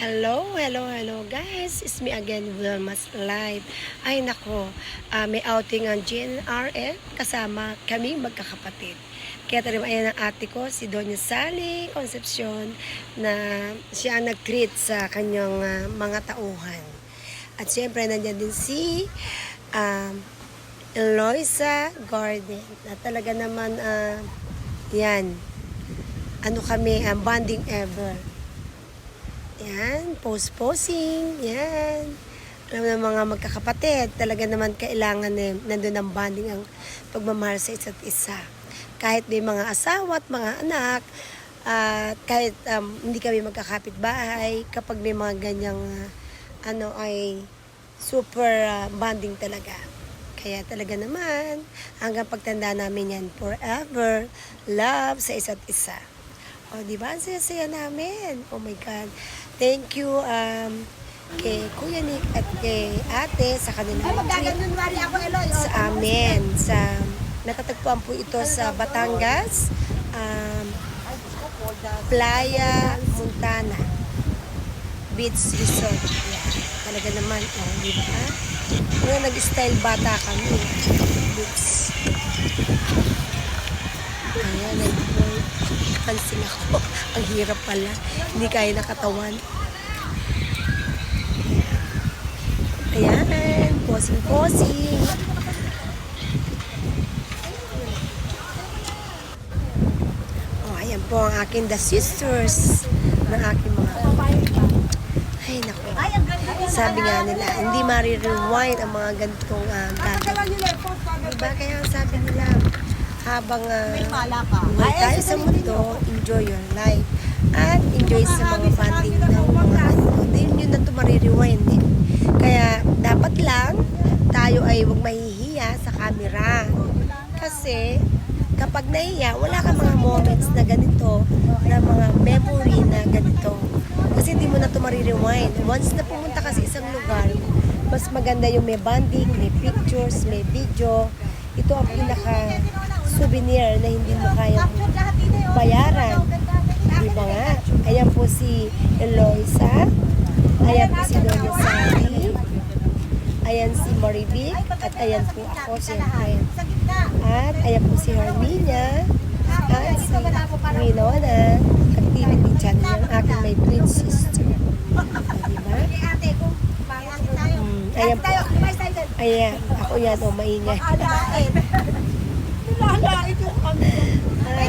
Hello, hello, hello guys. It's me again, Wilma's Live. Ay nako, ah, may outing ang GNRN kasama kaming magkakapatid. Kaya tayo ayan ang ate ko, si Doña Sally Concepcion, na siya ang nag-treat sa kanyang ah, mga tauhan. At syempre, nandyan din si um, Eloisa Garden, na talaga naman, ah, yan, ano kami, ah, bonding ever. Yan, post-posing, yan. Alam ng mga magkakapatid, talaga naman kailangan eh, nandun ang bonding ang pagmamahal sa isa't isa. Kahit may mga asawa at mga anak, at kahit um, hindi kami magkakapit bahay, kapag may mga ganyang ah, ano ay super ah, bonding talaga. Kaya talaga naman, hanggang pagtanda namin yan, forever, love sa isa't isa. O, di ba? Ang saya-saya namin. Oh my God. Thank you um, kay Kuya Nick at kay ate sa kanilang trip Eloy. sa amin. Sa, natatagpuan po ito sa Batangas, um, Playa Montana Beach Resort. Yeah. Talaga naman, oh, di ba? Kaya nag-style bata kami. Beach. Ayan, nag-boy. Pansin ako. Ang hirap pala. Hindi kaya nakatawan. Ayan, posing-posing. Oh, ayan po ang aking The Sisters ng aking mga... Ay, naku. Sabi nga nila, hindi marirewind ang mga ganitong uh, niyo, Lepos. Diba? Kaya sabi nila, habang ka. buhay Ay, tayo ay, sa mundo, enjoy your life. At enjoy sa mga banding ng mga ganito. Hindi yun na ito marirewind eh. Kaya dapat lang tayo ay huwag mahihiya sa camera. Kasi kapag nahiya, wala ka mga moments na ganito, na mga memory na ganito. Kasi hindi mo na ito marirewind. Once na pumunta ka sa isang lugar, mas maganda yung may banding, may pictures, may video. Ito ang pinaka souvenir na hindi mo kaya bayaran. Di ba nga? Ayan po si Eloisa. Ayan po si Doña Sally. Ayan si Marivic. At ayan po ako, siyempre. At ayan po si Herminia. At si Winona. Activity channel. Yung aking may twin sister. Diba? Ayan po. Ayan. Ako yan, o maingay. Alain. Lalain yung kami. Ay, Ay, dalawahan sis, naman, ayan. dalawahan naman.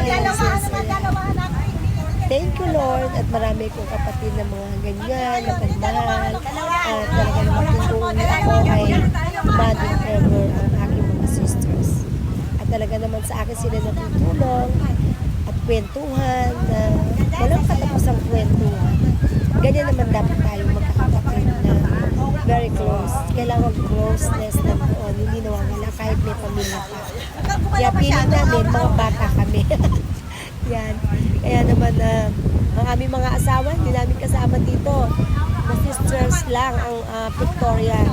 Thank you, Lord. At marami kong kapatid na mga ganyan, na pagmahal. At talaga naman tutulong ako kay Mother Ever, ang aking mga sisters. At talaga naman sa akin sila natutulong at kwentuhan na walang katapusang kwentuhan. Ganyan naman dapat tayo na very close. Kailangan closeness na doon, hindi nawawala kahit may pamilya pa. Kaya piling namin, mga bata kami. Yan. Kaya naman na ang aming mga asawa, hindi namin kasama dito. Na sisters lang ang ah, Victoria.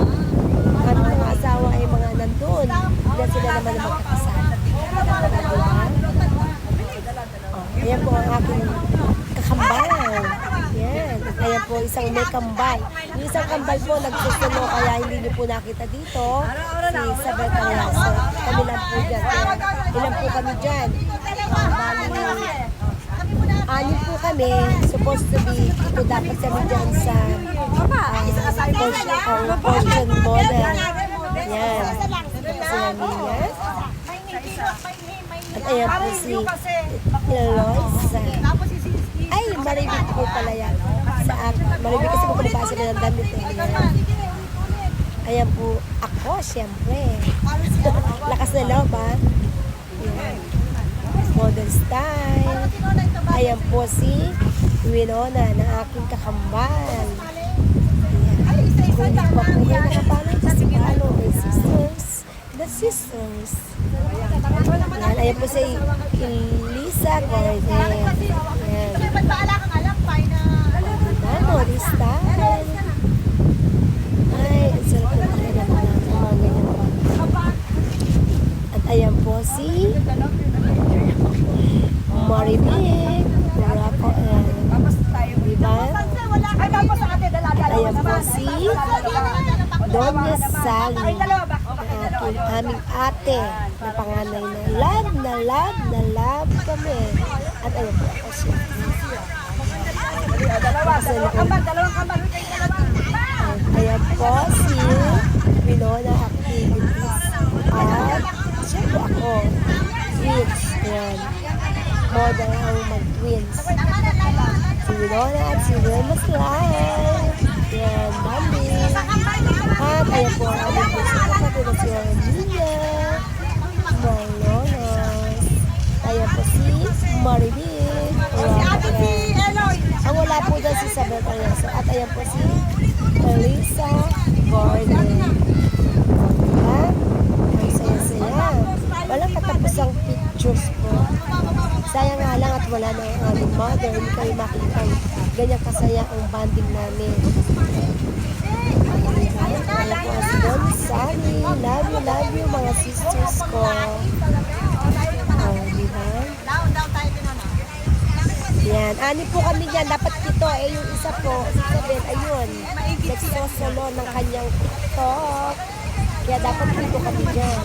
Ang mga asawa ay mga nandun. Hindi sila naman na magkakasama. Diba? Ayan po ang aking kakambal. Yan. Ayan po isang may kambal. Yung isang kambal po nagsusulo kaya hindi niyo po nakita dito. Si Isabel Calaso. Kami lang po dyan. Kaya ilan po kami dyan. Ah, bali, anim po kami. Supposed to be, ito dapat kami dyan sa uh, portion, uh, portion model. Yan. Sila Mia. At ayan po si Siski. Ay, maribig po pala yan. Sa akin. Maribig kasi po palabasa na ng damit. Eh. Ayan. Po ako, siyempre. Lakas na loob, ha? Modern style. Ayan po si Winona na aking kakambal. Ayan. Kung hindi pa po kayo nakapalo, just follow my sisters. The sisters. Ayan. Ayan po si Elisa Garden. Ayan. Sabi, ba't baala kang alam? Pay na... Diba? Modern style. Ay, ang sarap na talaga ng mga ganyan pa. At ayan po si Maribig. Wala ko, eh, Tapos tayo. diba? Wala. Ay, tapos ang si Doña Sally, aking aming ate na panganay na love na love na love kami. At ayun po ako siya. Kasi naka- Ayan po si Winona Activities. At siyempre ako, twins. Ayan. Model ang mag-twins. Si Winona at si Wilma Slime. Ayan, mami. At ayan po, ayan po si kapatid na si Emilia. Malolos. Ayan po si Maribel. Po dyan si Isabel Payaso. At ayan po si Elisa Gordon. Diba? Ang saya-saya. Walang katapusang pictures po. Sayang nga lang at wala na ang aming mother. Hindi kami makita ganyan kasaya ang banding namin. Kaya po si Don Sunny. Love you, love you mga sisters ko. Oh, diba? Yan. Ani po kami dyan. Dapat ito. Eh, yung isa po, Isabel, ayun. Nagsosolo ng kanyang TikTok. Kaya dapat dito kami dyan.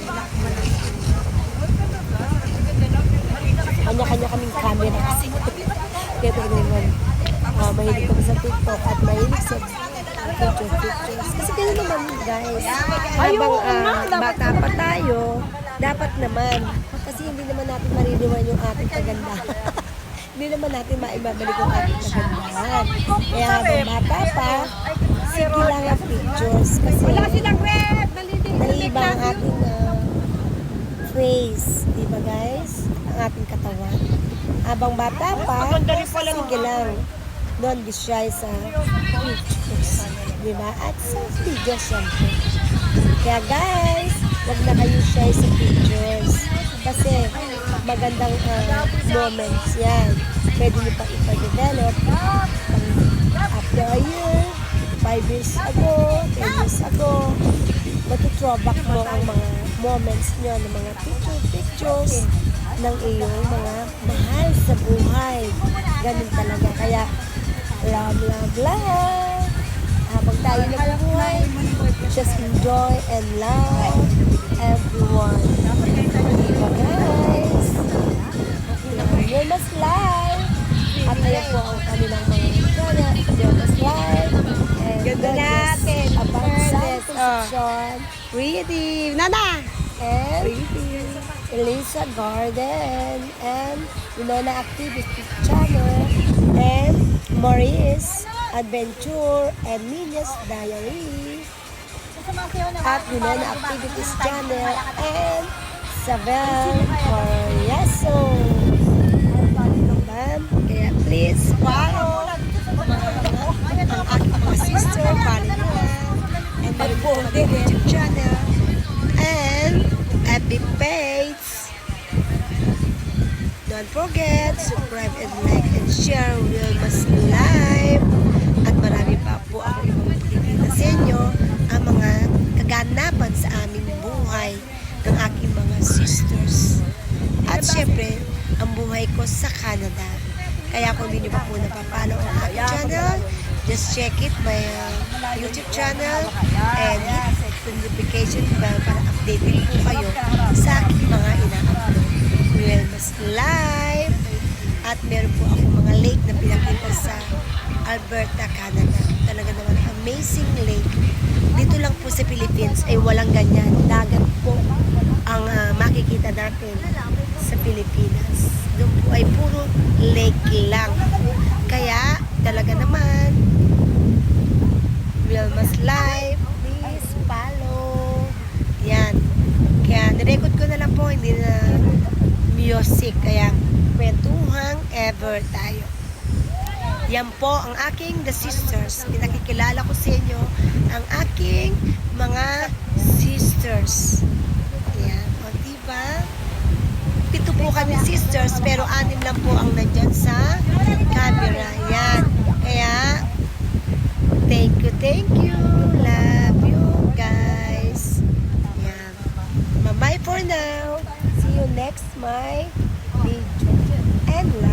Kanya-kanya kaming camera kasi. Kaya talaga naman, ah, mahilig kami sa TikTok at mahilig sa picture pictures. Kasi ganyan naman guys. Habang ah, bata pa tayo, dapat naman. Kasi hindi naman natin maririwan yung ating kagandahan. hindi naman natin maibabalik yung ating kagandahan. Kaya habang bata pa, sige lang ang pictures. Kasi naiiba ang ating ah, face. Di ba guys? Ang ating katawan. Habang bata pa, sige lang. Don't be shy sa pictures. Di ba? At sa videos syempre. Kaya guys, wag na kayo shy sa pictures. Kasi magandang ah, moments yan. Pwede nyo pang ipa-develop after a year, 5 years ago, 10 years ago, matutrowback mo ang mga moments nyo ng mga picture-pictures ng iyong mga mahal sa buhay. Ganun talaga. Kaya, love, love, love. Habang tayo nagbubuhay, just enjoy and love everyone. Diba mas live. At ayan po ang kanilang mga. Yun mas live. And Ganda natin. About sa Fairness. position. Pretty. Nana! And Elisa Garden and Winona Activity Channel and Maurice Adventure and Minas Diary at Winona Activities Channel and Sabel Coryaso. Please follow ang aking mga sister, nyo and po akong YouTube channel and FB page. Don't forget, subscribe and like and share Wilma's Live. Kaya kung hindi nyo pa po napapalo ang aking channel, just check it, my uh, YouTube channel and hit the notification bell para updated po kayo sa aking mga ina-upload. Wilma's Live at meron po ako mga lake na pinakita sa Alberta, Canada. Talaga naman amazing lake. Dito lang po sa Philippines ay walang ganyan. Dagat po ang ah, makikita natin sa Pilipinas. Doon po ay puro lake lang. Kaya talaga naman Wilma's Live, please follow. Yan. Kaya nirecord ko na lang po, hindi na music. Kaya kwentuhang ever tayo. Yan po ang aking The Sisters. Pinakikilala ko sa inyo ang aking mga sisters. Yan. O, diba? Pito po kami sisters, pero anim lang po ang nandyan sa camera. Yan. Kaya, thank you, thank you. Love you, guys. Yan. Bye-bye for now. See you next my video. And love.